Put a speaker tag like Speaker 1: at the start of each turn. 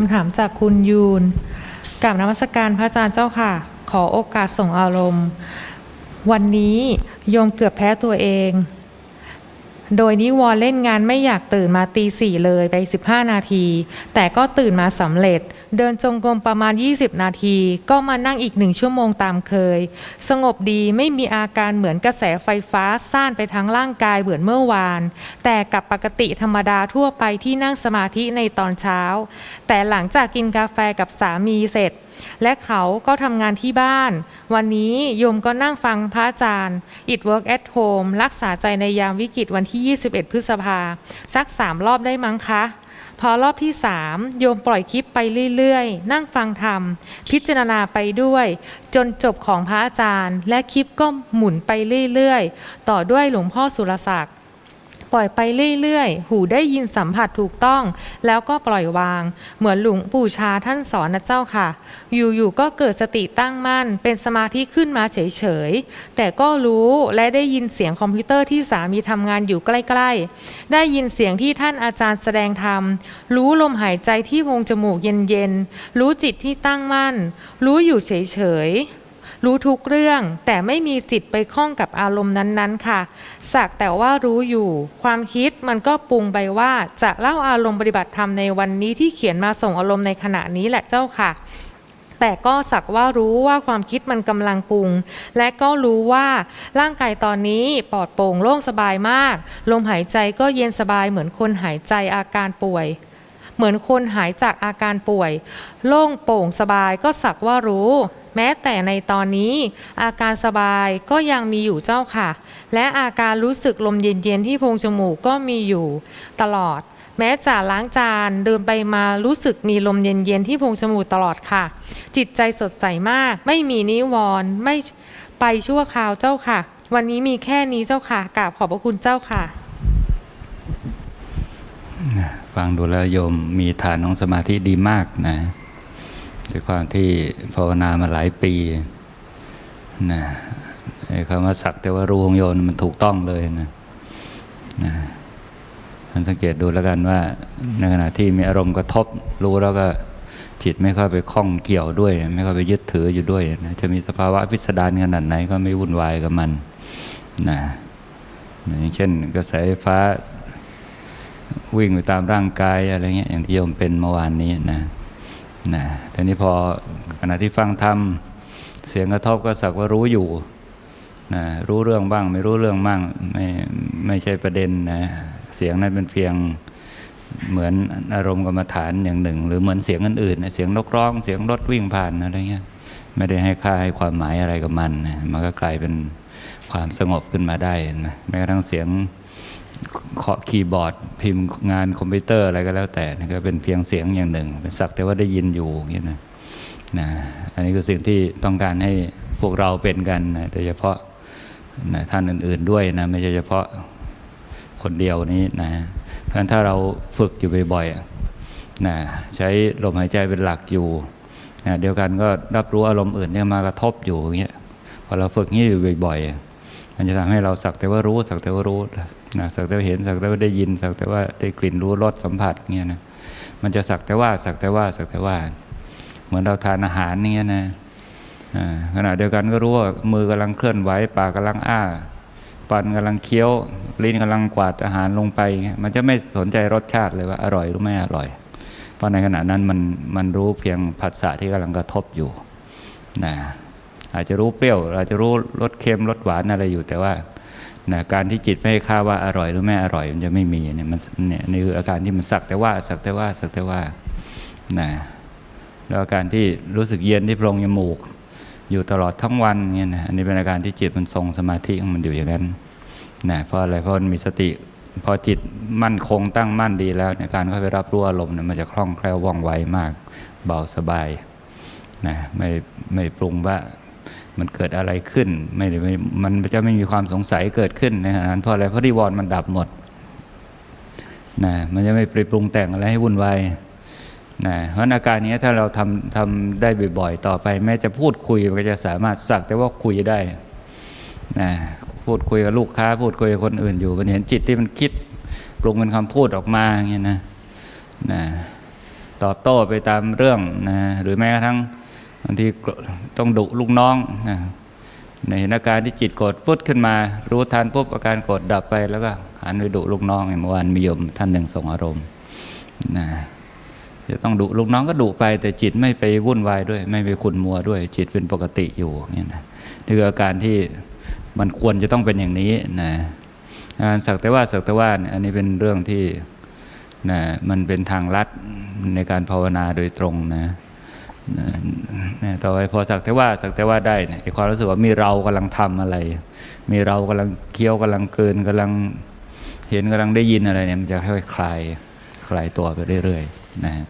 Speaker 1: คำถามจากคุณยูนกับนมัสการพระอาจารย์เจ้าค่ะ ขอโอกาสส่งอารมณ์ วันนี้โยมเกือบแพ้ตัวเอง โดยนิวรเล่นงานไม่อยากตื่นมาตีสี่เลยไป 15 นาที แต่ก็ตื่นมาสำเร็จ เดินจงกรมประมาณ 20 นาที ก็มานั่งอีกหนึ่งชั่วโมงตามเคย สงบดีไม่มีอาการเหมือนกระแสไฟฟ้าซ่านไปทั้งร่างกายเหมือนเมื่อวาน แต่กับปกติธรรมดาทั่วไปที่นั่งสมาธิในตอนเช้า แต่หลังจากกินกาแฟกับสามีเสร็จ และเขาก็ทำงานที่บ้าน วันนี้โยมก็นั่งฟังพระอาจารย์ It Work at Home รักษาใจในยามวิกฤตวันที่ 21 พฤษภาสักสามรอบได้มั้งคะ พอรอบที่3โยมปล่อยคลิปไปเรื่อยๆ นั่งฟังธรรม พิจารณาไปด้วย จนจบของพระอาจารย์ และคลิปก็หมุนไปเรื่อยๆ ต่อด้วยหลวงพ่อสุรศักดิ์ ปล่อยไปเรื่อยๆ หูได้ยินสัมผัสถูกต้อง แล้วก็ปล่อยวาง เหมือนหลวงปู่ชาท่านสอนนะเจ้าค่ะ อยู่ๆก็เกิดสติตั้งมั่น เป็นสมาธิขึ้นมาเฉยๆ แต่ก็รู้และได้ยินเสียงคอมพิวเตอร์ที่สามีทำงานอยู่ใกล้ๆ ได้ยินเสียงที่ท่านอาจารย์แสดงธรรม รู้ลมหายใจที่วงจมูกเย็นๆ รู้จิตที่ตั้งมั่น รู้อยู่เฉยๆ รู้ทุกเรื่อง แต่ไม่มีจิตไปคล้องกับอารมณ์นั้นๆ ค่ะ สักแต่ว่ารู้อยู่ ความคิดมันก็ปรุงไปว่าจะเล่าอารมณ์ปฏิบัติธรรมในวันนี้ที่เขียนมาส่งอารมณ์ในขณะนี้แหละเจ้าค่ะแต่ก็สักว่ารู้ว่าความคิดมันกำลังปรุง และก็รู้ว่าร่างกายตอนนี้ปลอดโปร่งโล่งสบายมาก ลมหายใจก็เย็นสบายเหมือนคนหายใจอาการป่วย เหมือนคนหายจากอาการป่วย โล่งโปร่งสบายก็สักว่ารู้ แม้แต่ในตอนนี้ อาการสบายก็ยังมีอยู่เจ้าค่ะ และอาการรู้สึกลมเย็นๆที่โพรงจมูกก็มีอยู่ ตลอด แม้จะล้างจานเดินไปมารู้สึกมีลมเย็นๆที่โพรงจมูกตลอดค่ะ จิตใจสดใสมาก ไม่มีนิวรณ์ไม่ไปชั่วคราวเจ้าค่ะ วันนี้มีแค่นี้เจ้าค่ะกราบขอบพระคุณเจ้าค่ะ
Speaker 2: ฟังดูแล้วโยมมีฐานของสมาธิดีมากนะ ด้วยความที่ภาวนามาหลายปีนะไอ้คำว่าสักแต่ว่ารู้ของโยมมันถูกต้องเลยนะนะท่านสังเกตดูแล้วกันว่า ในขณะที่มีอารมณ์กระทบรู้แล้วก็จิตไม่ค่อยไปคล้องเกี่ยวด้วย ไม่ค่อยไปยึดถืออยู่ด้วยนะจะมีสภาวะพิสดารขนาดไหนก็ไม่วุ่นวายกับมันนะอย่างเช่น กระแสไฟฟ้าวิ่งไปตามร่างกายอะไรเงี้ยอย่างที่โยมเป็นเมื่อวานนี้นะ นะทีนี้พอขณะที่ฟังธรรมเสียงกระทบก็สักว่ารู้อยู่นะรู้เรื่องบ้าง ไม่รู้เรื่องบ้างไม่ไม่ใช่ประเด็นนะเสียงนั้นเป็นเพียงเหมือนอารมณ์กรรมฐานอย่างหนึ่ง หรือเหมือนเสียงอื่นๆนเสียงนกร้อง เสียงรถวิ่งผ่านอะไรเงี้ยไม่ได้ให้ค่าให้ความหมายอะไรกับมันนะมันก็กลายเป็นความสงบขึ้นมาได้นะแม้กระทั่งเสียง เคาะคีย์บอร์ด พิมพ์งานคอมพิวเตอร์อะไรก็แล้วแต่นะก็เป็นเพียงเสียงอย่างหนึ่ง เป็นสักแต่ว่าได้ยินอยู่อย่างนี้นะนะอันนี้คือสิ่งที่ต้องการให้พวกเราเป็นกันนะโดยเฉพาะนะท่านอื่น ๆด้วยนะไม่ใช่เฉพาะคนเดียวนี้นะเพราะฉะนั้นถ้าเราฝึกอยู่บ่อยๆนะใช้ลมหายใจเป็นหลักอยู่นะเดียวกันก็รับรู้อารมณ์อื่นที่มากระทบอยู่อย่างเงี้ยพอเราฝึกนี้อยู่บ่อยๆ มันจะทำให้เราสักแต่ว่ารู้สักแต่ว่ารู้นะสักแต่ว่าเห็นสักแต่ว่าได้ยิน สักแต่ว่าได้กลิ่นรู้รสสัมผัสเงี้ยนะมันจะสักแต่ว่าสักแต่ว่าสักแต่ว่า เหมือนเราทานอาหารเงี้ยนะขณะเดียวกันก็รู้ว่ามือกำลังเคลื่อนไหวปากกำลังอ้าฟันกำลังเคี้ยวลิ้นกำลังกวาดอาหารลงไป มันจะไม่สนใจรสชาติเลยว่าอร่อยหรือไม่อร่อย เพราะในขณะนั้นมันมันรู้เพียงผัสสะที่กำลังกระทบอยู่นะ อาจจะรู้เปรี้ยว อาจจะรู้รสเค็มรสหวานอะไรอยู่แต่ว่านะการที่จิตไม่ให้ค่าว่าอร่อยหรือไม่อร่อยมันจะไม่มีเนี่ยมันเนี่ยนี่คืออาการที่มันสักแต่ว่าสักแต่ว่าสักแต่ว่านะแล้วอาการที่รู้สึกเย็นที่โพรงจมูก อยู่ตลอดทั้งวันเนี่ยนะอันนี้เป็นอาการที่จิตมันทรงสมาธิของมันอยู่อย่างนั้นนะเพราะอะไรเพราะมันมีสติพอจิตมั่นคงตั้งมั่นดีแล้วเนี่ยการเข้าไปรับรู้อารมณ์เนี่ยมันจะคล่องแคล่วว่องไวมาก เบาสบายนะไม่ไม่ปรุงว่า มันเกิดอะไรขึ้น ไม่ได้ไม่มันจะไม่มีความสงสัยเกิดขึ้นนขณะนั้นเพราะอะไรเพราะนิวรณ์มันดับหมดนะมันจะไม่ไปปรุงแต่งอะไรให้วุ่นวายนะเพราะอาการนี้ถ้าเราทำทำได้บ่อยๆ ต่อไป แม้จะพูดคุยมันก็จะสามารถสักแต่ว่าคุยได้นะพูดคุยกับลูกค้า พูดคุยกับคนอื่นอยู่ มันเห็นจิตที่มันคิดปรุงเป็นคำพูดออกมาอย่างเงี้นะนะตอบโต้ไปตามเรื่องนะหรือแม้กระทั่ง บางทีต้องดุลูกน้องนะในอาการที่จิตโกรธปุ๊ดขึ้นมา รู้ทันปุ๊บอาการโกรธดับไปแล้วก็หันไปดุลูกน้องอย่างเมื่อวานมีโยมท่านหนึ่งส่งอารมณ์นะจะต้องดุลูกน้องก็ดุไป แต่จิตไม่ไปวุ่นวายด้วย ไม่ไปขุนมัวด้วย จิตเป็นปกติอยู่นี่นะนี่คืออาการที่มันควรจะต้องเป็นอย่างนี้นะการสักแต่ว่าสักแต่ว่านี่ยอันนี้เป็นเรื่องที่นะมันเป็นทางลัดในการภาวนาโดยตรงนะ ต่อไปพอสักแต่ว่าสักแต่ว่าได้เนี่ยไอ้ความรู้สึกว่ามีเรากำลังทำอะไร มีเรากำลังเคี้ยวกำลังกลืนกำลังเห็นกำลังได้ยินอะไรเนี่ยมันจะค่อยคลายคลายตัวไปเรื่อยๆนะฮะ